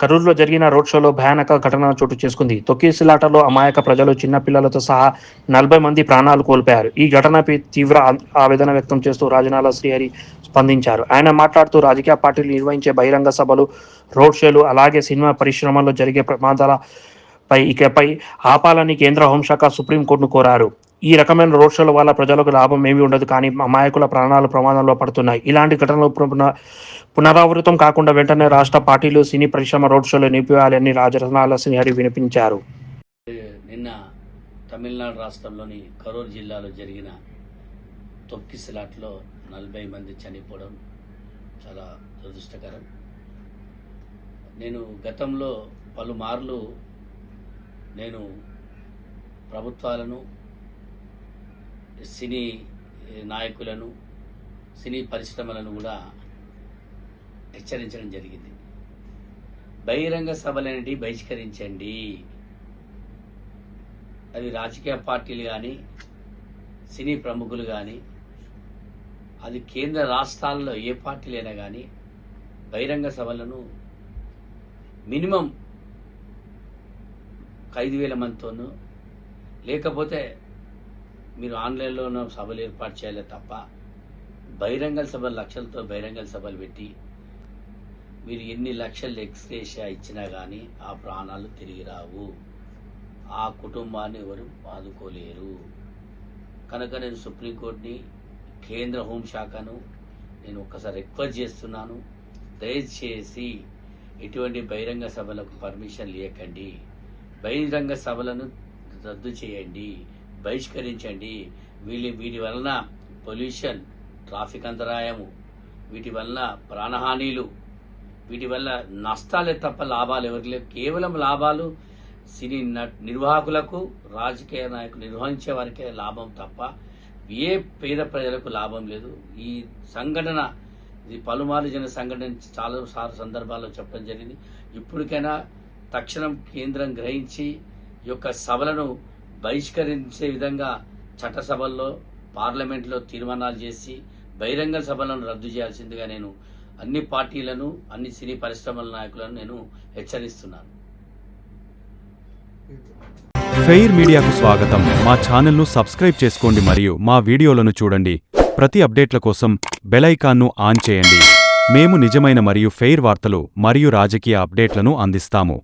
కరూరులో జరిగిన రోడ్ షోలో భయానక ఘటన చోటు చేసుకుంది. తొక్కిసిలాటలో అమాయక ప్రజలు చిన్నపిల్లలతో సహా నలభై మంది ప్రాణాలు కోల్పోయారు. ఈ ఘటనపై తీవ్ర ఆవేదన వ్యక్తం చేస్తూ రాజనాల శ్రీహరి స్పందించారు. ఆయన మాట్లాడుతూ రాజకీయ పార్టీలు నిర్వహించే బహిరంగ సభలు రోడ్ షోలు అలాగే సినిమా పరిశ్రమలో జరిగే ప్రమాదాలపై ఇకపై ఆపాలని కేంద్ర హోంశాఖ సుప్రీంకోర్టును కోరారు. ఈ రకమైన రోడ్ షోల వల్ల ప్రజలకు లాభం ఏమీ ఉండదు కానీ అమాయకుల ప్రాణాలు ప్రమాదంలో పడుతున్నాయి. ఇలాంటి ఘటనలు పునరావృతం కాకుండా వెంటనే రాష్ట్ర పార్టీలు సినీ పరిశ్రమ రోడ్ షోలు నిలిపివేయాలని రాజరత్నాల శ్రీహరి వినిపించారు. నిన్న తమిళనాడు రాష్ట్రంలోని కరూర్ జిల్లాలో జరిగిన తొక్కిసలాట్లో నలభై మంది చనిపోవడం చాలా దురదృష్టకరం. నేను గతంలో పలుమార్లు నేను ప్రభుత్వాలను సినీ నాయకులను సినీ పరిశ్రమలను కూడా హెచ్చరించడం జరిగింది. బహిరంగ సభలనేటి బహిష్కరించండి. అది రాజకీయ పార్టీలు కానీ సినీ ప్రముఖులు కానీ అది కేంద్ర రాష్ట్రాల్లో ఏ పార్టీలైనా కానీ బహిరంగ సభలను మినిమం ఐదు వేల మందితోనూ లేకపోతే మీరు ఆన్లైన్లోనూ సభలు ఏర్పాటు చేయాలి తప్ప బహిరంగ సభలు లక్షలతో బహిరంగ సభలు పెట్టి మీరు ఎన్ని లక్షలు ఎక్స్గ్రేషియా ఇచ్చినా కానీ ఆ ప్రాణాలు తిరిగి రావు. ఆ కుటుంబాన్ని ఎవరు ఆదుకోలేరు. కనుక నేను సుప్రీంకోర్టుని కేంద్ర హోంశాఖను నేను ఒక్కసారి రిక్వెస్ట్ చేస్తున్నాను. దయచేసి ఎటువంటి బహిరంగ సభలకు పర్మిషన్ లేకండి. బహిరంగ సభలను రద్దు చేయండి. బహిష్కరించండి. వీళ్ళ వీటి వలన పొల్యూషన్ ట్రాఫిక్ అంతరాయము వీటి వలన ప్రాణహానీలు వీటి వల్ల నష్టాలే తప్ప లాభాలు ఎవరికి లేవు. కేవలం లాభాలు సినీ న- నిర్వాహకులకు రాజకీయ నాయకులు నిర్వహించే వారికే లాభం తప్ప ఏ పేద ప్రజలకు లాభం లేదు. ఈ సంఘటన ఇది పలుమార్లు జన సంఘటన చాలా సార్లు సందర్భాల్లో చెప్పడం జరిగింది. ఇప్పటికైనా తక్షణం కేంద్రం గ్రహించి యొక్క సభలను బహిష్కరించే విధంగా చట్టసభల్లో పార్లమెంట్లో తీర్మానాలు చేసి బహిరంగ సభలను రద్దు చేయాల్సిందిగా నేను అన్ని పార్టీలను అన్ని సినీ పరిశ్రమల నాయకులను నేను హెచ్చరిస్తున్నాను. ఫెయిర్ మీడియాకు స్వాగతం. మా ఛానల్ను సబ్స్క్రైబ్ చేసుకోండి మరియు మా వీడియోలను చూడండి. ప్రతి అప్డేట్ల కోసం బెలైకాన్ను ఆన్ చేయండి. మేము నిజమైన మరియు ఫెయిర్ వార్తలు మరియు రాజకీయ అప్డేట్లను అందిస్తాము.